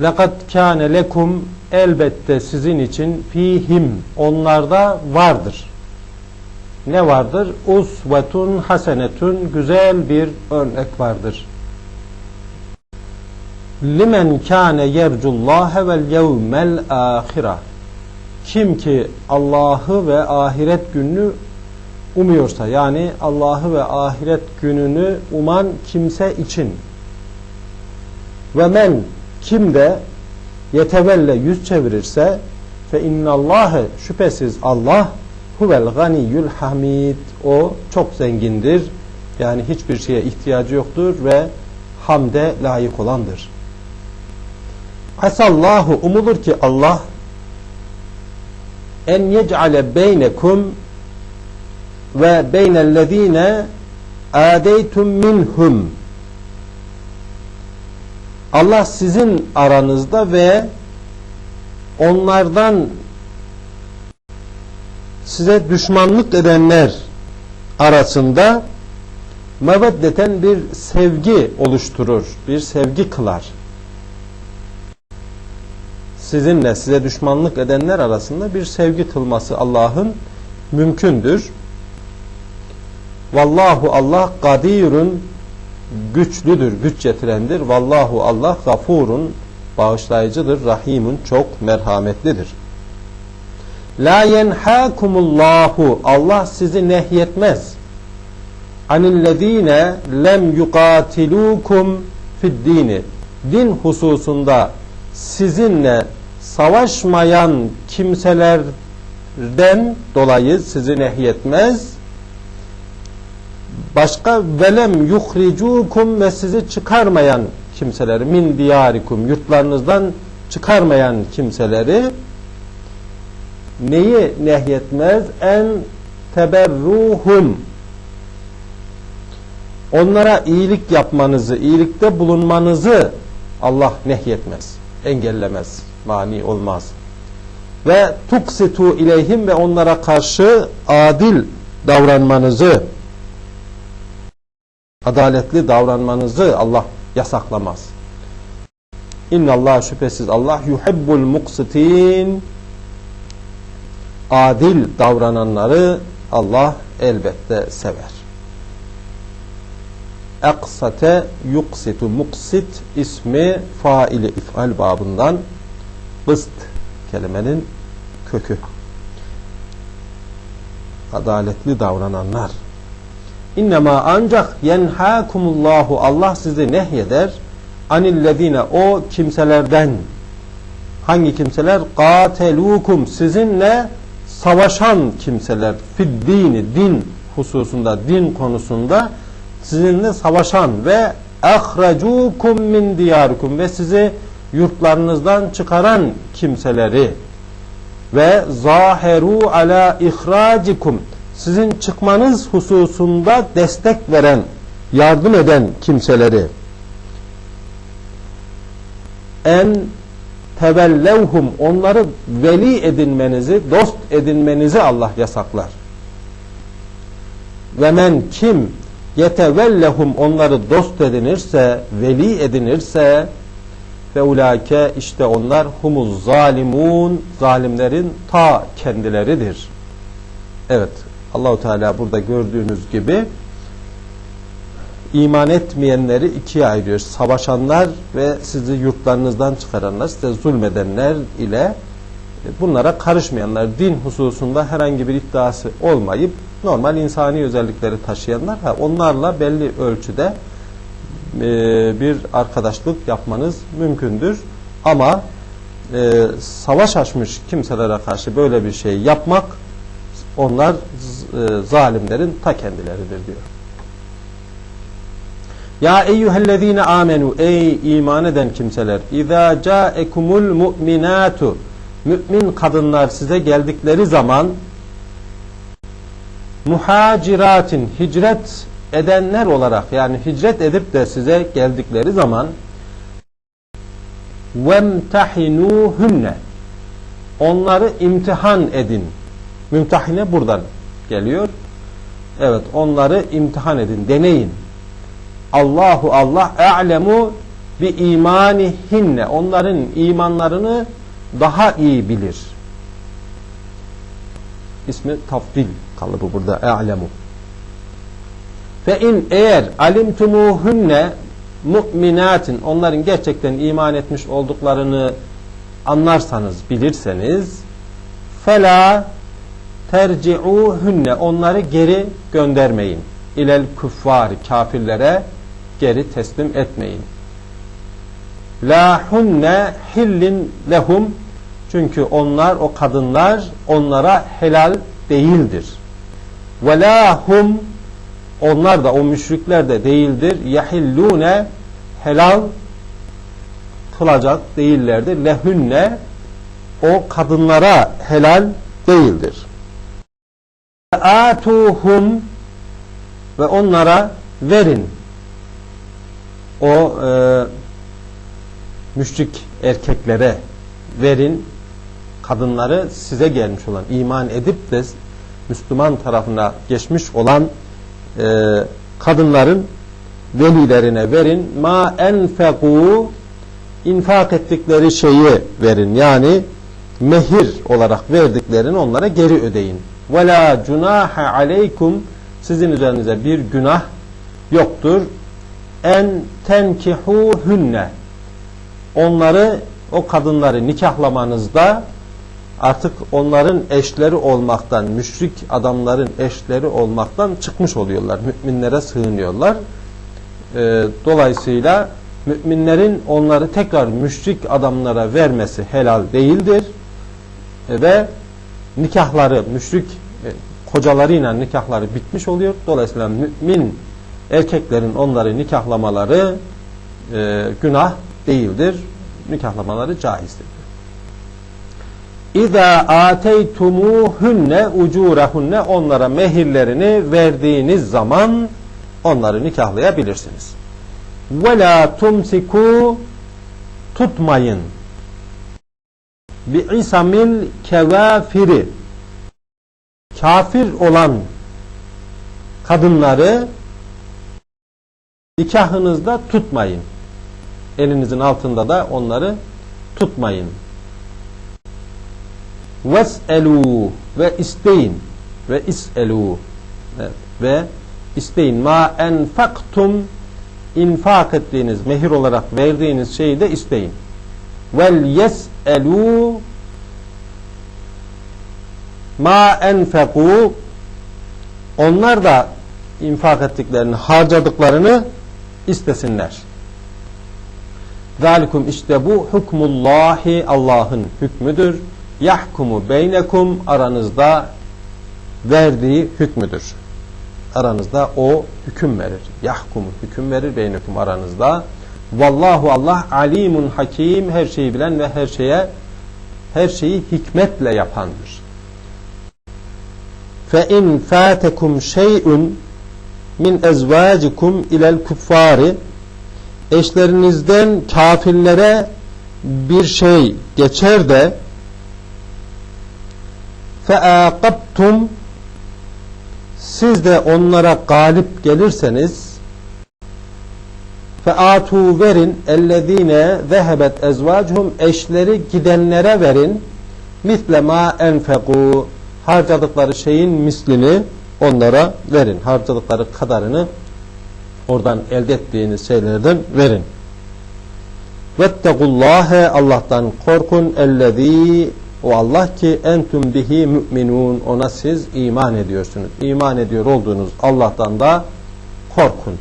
لَقَدْ كَانَ lekum elbette sizin için fihim onlarda vardır. Ne vardır? Usvetun hasenetun güzel bir örnek vardır. Limen kâne yercullâhe vel yevmel âhira. Kim ki Allah'ı ve ahiret gününü umuyorsa yani Allah'ı ve ahiret gününü uman kimse için ve men kim de yetevelle yüz çevirirse fe innallâhe şüphesiz Allah huvel ganiyyül hamid. O çok zengindir. Yani hiçbir şeye ihtiyacı yoktur ve hamde layık olandır. Asallahu umulur ki Allah en yec'ale beynekum ve beynellezine adeytum minhum Allah sizin aranızda ve onlardan size düşmanlık edenler arasında meveddeten bir sevgi oluşturur, bir sevgi kılar. Sizinle size düşmanlık edenler arasında bir sevgi kılması Allah'ın mümkündür. Vallahu Allah kadirun güçlüdür, güç getirendir. Vallahu Allah gafurun bağışlayıcıdır, rahimun çok merhametlidir. La yenhakumullahu Allah sizi nehyetmez. Anillezine lem yukatilukum fid dini. Din hususunda sizinle savaşmayan kimselerden dolayı sizi nehyetmez. Başka velem yuhricukum ve sizi çıkarmayan kimseleri min diyarikum yurtlarınızdan çıkarmayan kimseleri neyi nehyetmez? En teberruhum onlara iyilik yapmanızı, iyilikte bulunmanızı Allah nehyetmez, engellemez, mani olmaz. Ve tuksitu ileyhim ve onlara karşı adil davranmanızı, adaletli davranmanızı Allah yasaklamaz. İnna Allah şüphesiz Allah yuhibbul muksitin adil davrananları Allah elbette sever. Aksate yuksitu muksit ismi faili ifal babından bıst kelimenin kökü. Adaletli davrananlar. İnnemâ ancak yenhâkumullahu Allah sizi nehyeder. Anillezine o kimselerden. Hangi kimseler? Gatelukum sizinle savaşan kimseler. Fid dini din hususunda din konusunda sizinle savaşan ve ahracukum min diyarikum ve sizi yurtlarınızdan çıkaran kimseleri. Ve zaheru ala ihracikum sizin çıkmanız hususunda destek veren yardım eden kimseleri en tevellevhum onları veli edinmenizi, dost edinmenizi Allah yasaklar. Ve men kim yetevellehum onları dost edinirse, veli edinirse ve ulake işte onlar humuz zalimun zalimlerin ta kendileridir. Evet Allahu Teala burada gördüğünüz gibi iman etmeyenleri ikiye ayırıyor. Savaşanlar ve sizi yurtlarınızdan çıkaranlar, size zulmedenler ile bunlara karışmayanlar, din hususunda herhangi bir iddiası olmayıp normal insani özellikleri taşıyanlar, onlarla belli ölçüde bir arkadaşlık yapmanız mümkündür. Ama e, savaş açmış kimselere karşı böyle bir şey yapmak onlar e, zalimlerin ta kendileridir diyor. Ya eyyühellezine amenu ey iman eden kimseler İza caekumul mu'minatu mümin kadınlar size geldikleri zaman muhaciratin hicret edenler olarak yani hicret edip de size geldikleri zaman vemtahinuhunne onları imtihan edin. Mümtahine buradan geliyor. Evet onları imtihan edin, deneyin. Allahu Allah e'lemu bi imanihinne onların imanlarını daha iyi bilir. İsmi tafdil kalıbı burada e'lemu. Fe in eğer alimtumuhunne mu'minatin onların gerçekten iman etmiş olduklarını anlarsanız, bilirseniz fela terci'uhunne onları geri göndermeyin. İlel kuffari kafirlere geri teslim etmeyin. La hunne hillin lehum çünkü onlar o kadınlar onlara helal değildir. Ve la hum onlar da o müşrikler de değildir. Yahillune helal kılacak değillerdir. Lehünne o kadınlara helal değildir. Atuhum ve onlara verin. O e, müşrik erkeklere verin. Kadınları size gelmiş olan, iman edip de Müslüman tarafına geçmiş olan e, kadınların velilerine verin. Ma enfeku infak ettikleri şeyi verin. Yani mehir olarak verdiklerini onlara geri ödeyin. Ve la cunaha aleykum sizin üzerinize bir günah yoktur. En tenkihuhunne onları o kadınları nikahlamanızda artık onların eşleri olmaktan, müşrik adamların eşleri olmaktan çıkmış oluyorlar. Müminlere sığınıyorlar. Ee, dolayısıyla müminlerin onları tekrar müşrik adamlara vermesi helal değildir. E, ve nikahları, müşrik e, kocalarıyla nikahları bitmiş oluyor. Dolayısıyla mümin erkeklerin onları nikahlamaları e, günah değildir. Nikahlamaları caizdir. İza ateytumuhunne ucurahunne onlara mehirlerini verdiğiniz zaman onları nikahlayabilirsiniz. Ve la tumsiku tutmayın. Bi isamil kevafiri kafir olan kadınları nikahınızda tutmayın. Elinizin altında da onları tutmayın. Ves'elu ve isteyin ve is'elu evet. ve isteyin ma enfaktum infak ettiğiniz mehir olarak verdiğiniz şeyi de isteyin. Vel yes'elu ma enfeku onlar da infak ettiklerini, harcadıklarını istesinler. Zalikum işte bu hukmullahi Allah'ın hükmüdür. Yahkumu beynekum aranızda verdiği hükmüdür. Aranızda o hüküm verir. Yahkumu hüküm verir beynekum aranızda. Vallahu Allah alimun hakim her şeyi bilen ve her şeye her şeyi hikmetle yapandır. Fe in fatekum şey'un min ezvacikum ilel kuffari eşlerinizden kafirlere bir şey geçer de feaqabtum siz de onlara galip gelirseniz featu verin ellezine zehebet ezvacuhum eşleri gidenlere verin. misle ma enfeku harcadıkları şeyin mislini onlara verin. Harcadıkları kadarını oradan elde ettiğiniz şeylerden verin. Vettegullâhe Allah'tan korkun ellezî o Allah ki entüm bihi müminun ona siz iman ediyorsunuz. İman ediyor olduğunuz Allah'tan da korkun.